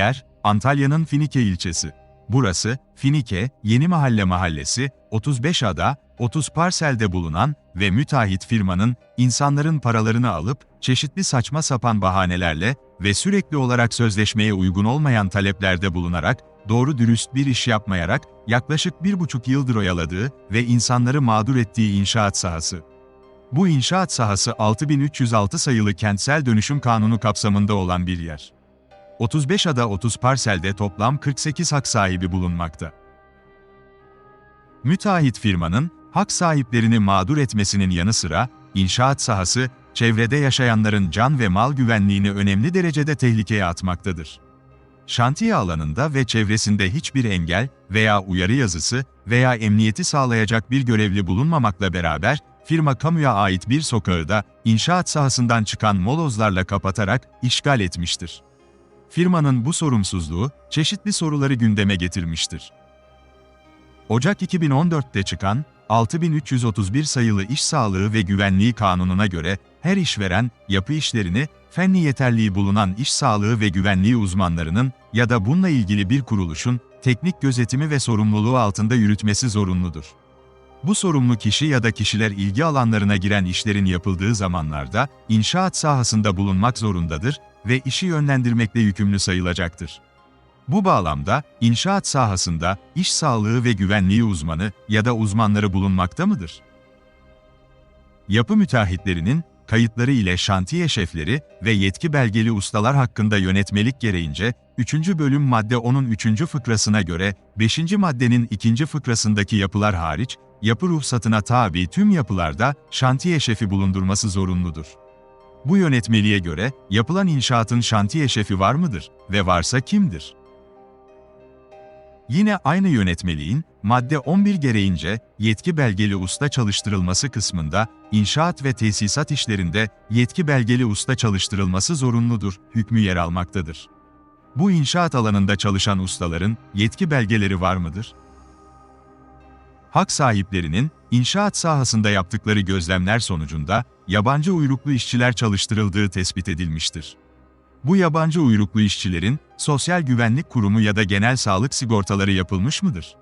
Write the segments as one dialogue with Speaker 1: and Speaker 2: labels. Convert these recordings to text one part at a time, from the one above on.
Speaker 1: Yer, Antalya'nın Finike ilçesi. Burası, Finike, Yeni Mahalle Mahallesi, 35 ada, 30 parselde bulunan ve müteahhit firmanın insanların paralarını alıp çeşitli saçma sapan bahanelerle ve sürekli olarak sözleşmeye uygun olmayan taleplerde bulunarak doğru dürüst bir iş yapmayarak yaklaşık bir buçuk yıldır oyaladığı ve insanları mağdur ettiği inşaat sahası. Bu inşaat sahası 6306 sayılı Kentsel Dönüşüm Kanunu kapsamında olan bir yer. 35 ada 30 parselde toplam 48 hak sahibi bulunmakta. Müteahhit firmanın hak sahiplerini mağdur etmesinin yanı sıra inşaat sahası çevrede yaşayanların can ve mal güvenliğini önemli derecede tehlikeye atmaktadır. Şantiye alanında ve çevresinde hiçbir engel veya uyarı yazısı veya emniyeti sağlayacak bir görevli bulunmamakla beraber firma kamuya ait bir sokağı da inşaat sahasından çıkan molozlarla kapatarak işgal etmiştir. Firmanın bu sorumsuzluğu çeşitli soruları gündeme getirmiştir. Ocak 2014'te çıkan 6331 sayılı İş Sağlığı ve Güvenliği Kanunu'na göre her işveren yapı işlerini fenli yeterliği bulunan iş sağlığı ve güvenliği uzmanlarının ya da bununla ilgili bir kuruluşun teknik gözetimi ve sorumluluğu altında yürütmesi zorunludur. Bu sorumlu kişi ya da kişiler ilgi alanlarına giren işlerin yapıldığı zamanlarda inşaat sahasında bulunmak zorundadır ve işi yönlendirmekle yükümlü sayılacaktır. Bu bağlamda inşaat sahasında iş sağlığı ve güvenliği uzmanı ya da uzmanları bulunmakta mıdır? Yapı müteahhitlerinin kayıtları ile şantiye şefleri ve yetki belgeli ustalar hakkında yönetmelik gereğince 3. bölüm madde 10'un 3. fıkrasına göre 5. maddenin 2. fıkrasındaki yapılar hariç yapı ruhsatına tabi tüm yapılarda şantiye şefi bulundurması zorunludur. Bu yönetmeliğe göre yapılan inşaatın şantiye şefi var mıdır ve varsa kimdir? Yine aynı yönetmeliğin madde 11 gereğince yetki belgeli usta çalıştırılması kısmında inşaat ve tesisat işlerinde yetki belgeli usta çalıştırılması zorunludur hükmü yer almaktadır. Bu inşaat alanında çalışan ustaların yetki belgeleri var mıdır? Hak sahiplerinin inşaat sahasında yaptıkları gözlemler sonucunda yabancı uyruklu işçiler çalıştırıldığı tespit edilmiştir. Bu yabancı uyruklu işçilerin Sosyal Güvenlik Kurumu ya da genel sağlık sigortaları yapılmış mıdır?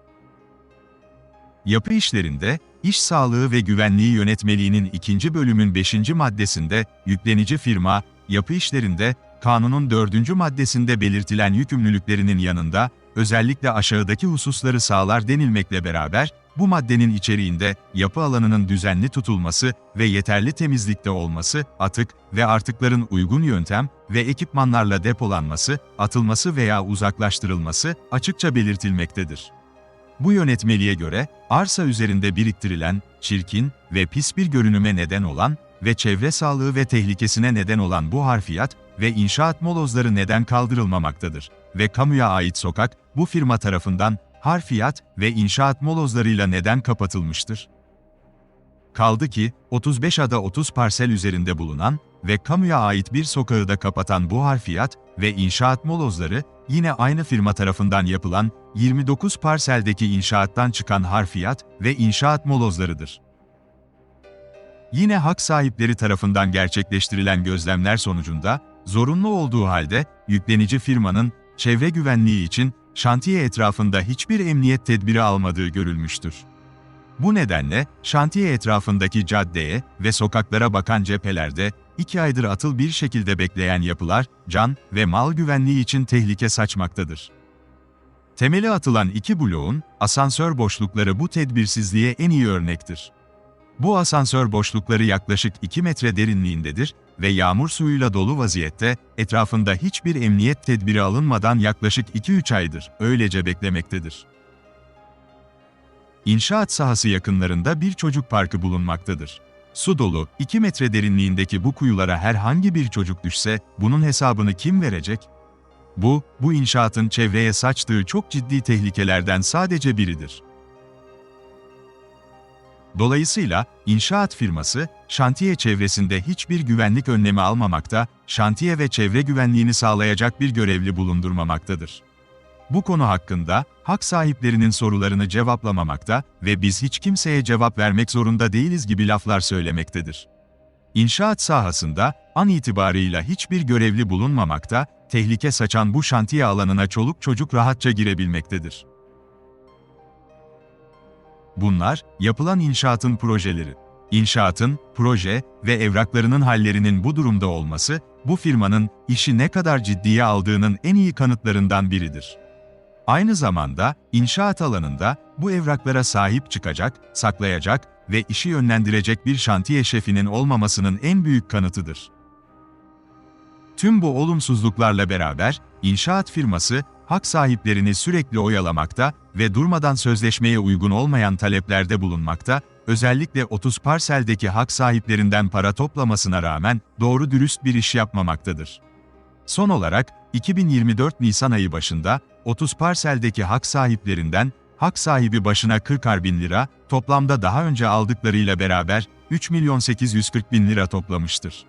Speaker 1: Yapı işlerinde, İş Sağlığı ve Güvenliği Yönetmeliğinin 2. bölümün 5. maddesinde yüklenici firma, yapı işlerinde kanunun 4. maddesinde belirtilen yükümlülüklerinin yanında özellikle aşağıdaki hususları sağlar denilmekle beraber bu maddenin içeriğinde yapı alanının düzenli tutulması ve yeterli temizlikte olması, atık ve artıkların uygun yöntem ve ekipmanlarla depolanması, atılması veya uzaklaştırılması açıkça belirtilmektedir. Bu yönetmeliğe göre, arsa üzerinde biriktirilen, çirkin ve pis bir görünüme neden olan ve çevre sağlığı ve tehlikesine neden olan bu harfiyat ve inşaat molozları neden kaldırılmamaktadır ve kamuya ait sokak, bu firma tarafından harfiyat ve inşaat molozlarıyla neden kapatılmıştır? Kaldı ki, 35 ada 30 parsel üzerinde bulunan ve kamuya ait bir sokağı da kapatan bu harfiyat ve inşaat molozları, yine aynı firma tarafından yapılan 29 parseldeki inşaattan çıkan harfiyat ve inşaat molozlarıdır. Yine hak sahipleri tarafından gerçekleştirilen gözlemler sonucunda, zorunlu olduğu halde yüklenici firmanın çevre güvenliği için şantiye etrafında hiçbir emniyet tedbiri almadığı görülmüştür. Bu nedenle şantiye etrafındaki caddeye ve sokaklara bakan cephelerde iki aydır atıl bir şekilde bekleyen yapılar can ve mal güvenliği için tehlike saçmaktadır. Temeli atılan iki bloğun asansör boşlukları bu tedbirsizliğe en iyi örnektir. Bu asansör boşlukları yaklaşık 2 metre derinliğindedir ve yağmur suyuyla dolu vaziyette, etrafında hiçbir emniyet tedbiri alınmadan yaklaşık 2-3 aydır öylece beklemektedir. İnşaat sahası yakınlarında bir çocuk parkı bulunmaktadır. Su dolu, 2 metre derinliğindeki bu kuyulara herhangi bir çocuk düşse, bunun hesabını kim verecek? Bu, bu inşaatın çevreye saçtığı çok ciddi tehlikelerden sadece biridir. Dolayısıyla inşaat firması şantiye çevresinde hiçbir güvenlik önlemi almamakta, şantiye ve çevre güvenliğini sağlayacak bir görevli bulundurmamaktadır. Bu konu hakkında hak sahiplerinin sorularını cevaplamamakta ve biz hiç kimseye cevap vermek zorunda değiliz gibi laflar söylemektedir. İnşaat sahasında an itibarıyla hiçbir görevli bulunmamakta tehlike saçan bu şantiye alanına çoluk çocuk rahatça girebilmektedir. Bunlar, yapılan inşaatın projeleri. İnşaatın, proje ve evraklarının hallerinin bu durumda olması, bu firmanın işi ne kadar ciddiye aldığının en iyi kanıtlarından biridir. Aynı zamanda, inşaat alanında bu evraklara sahip çıkacak, saklayacak ve işi yönlendirecek bir şantiye şefinin olmamasının en büyük kanıtıdır. Tüm bu olumsuzluklarla beraber, inşaat firması, hak sahiplerini sürekli oyalamakta ve durmadan sözleşmeye uygun olmayan taleplerde bulunmakta, özellikle 30 parseldeki hak sahiplerinden para toplamasına rağmen doğru dürüst bir iş yapmamaktadır. Son olarak, 2024 Nisan ayı başında, 30 parseldeki hak sahiplerinden, hak sahibi başına 40'ar bin lira, toplamda daha önce aldıklarıyla beraber 3 milyon 840 bin lira toplamıştır.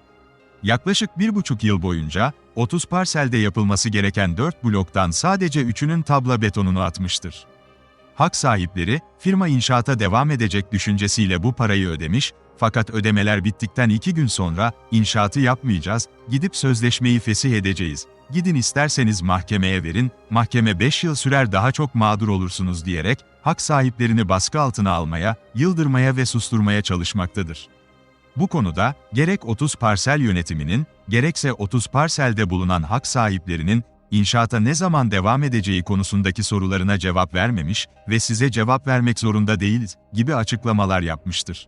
Speaker 1: Yaklaşık bir buçuk yıl boyunca 30 parselde yapılması gereken 4 bloktan sadece 3'ünün tabla betonunu atmıştır. Hak sahipleri, firma inşaata devam edecek düşüncesiyle bu parayı ödemiş, fakat ödemeler bittikten 2 gün sonra, inşaatı yapmayacağız, gidip sözleşmeyi fesih edeceğiz, gidin isterseniz mahkemeye verin, mahkeme 5 yıl sürer daha çok mağdur olursunuz diyerek, hak sahiplerini baskı altına almaya, yıldırmaya ve susturmaya çalışmaktadır. Bu konuda gerek 30 parsel yönetiminin, gerekse 30 parselde bulunan hak sahiplerinin inşaata ne zaman devam edeceği konusundaki sorularına cevap vermemiş ve size cevap vermek zorunda değiliz gibi açıklamalar yapmıştır.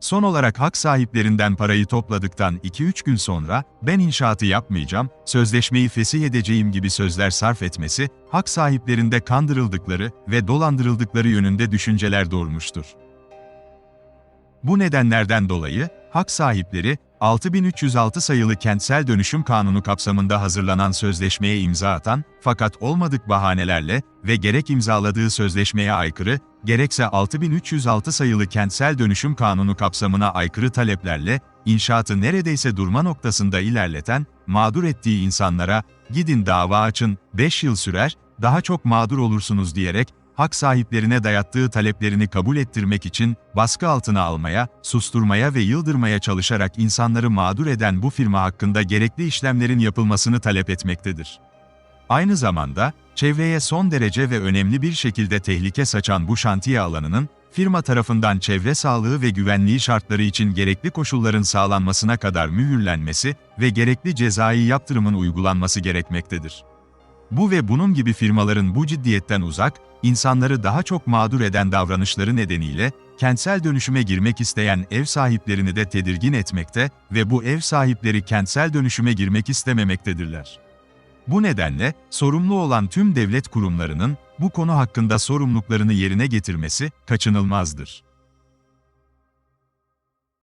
Speaker 1: Son olarak hak sahiplerinden parayı topladıktan 2-3 gün sonra ben inşaatı yapmayacağım, sözleşmeyi fesih edeceğim gibi sözler sarf etmesi, hak sahiplerinde kandırıldıkları ve dolandırıldıkları yönünde düşünceler doğurmuştur. Bu nedenlerden dolayı, hak sahipleri, 6306 sayılı Kentsel Dönüşüm Kanunu kapsamında hazırlanan sözleşmeye imza atan, fakat olmadık bahanelerle ve gerek imzaladığı sözleşmeye aykırı, gerekse 6306 sayılı Kentsel Dönüşüm Kanunu kapsamına aykırı taleplerle, inşaatı neredeyse durma noktasında ilerleten, mağdur ettiği insanlara, gidin dava açın, 5 yıl sürer, daha çok mağdur olursunuz diyerek, hak sahiplerine dayattığı taleplerini kabul ettirmek için baskı altına almaya, susturmaya ve yıldırmaya çalışarak insanları mağdur eden bu firma hakkında gerekli işlemlerin yapılmasını talep etmektedir. Aynı zamanda, çevreye son derece ve önemli bir şekilde tehlike saçan bu şantiye alanının, firma tarafından çevre sağlığı ve güvenliği şartları için gerekli koşulların sağlanmasına kadar mühürlenmesi ve gerekli cezai yaptırımın uygulanması gerekmektedir. Bu ve bunun gibi firmaların bu ciddiyetten uzak, insanları daha çok mağdur eden davranışları nedeniyle, kentsel dönüşüme girmek isteyen ev sahiplerini de tedirgin etmekte ve bu ev sahipleri kentsel dönüşüme girmek istememektedirler. Bu nedenle, sorumlu olan tüm devlet kurumlarının, bu konu hakkında sorumluluklarını yerine getirmesi kaçınılmazdır.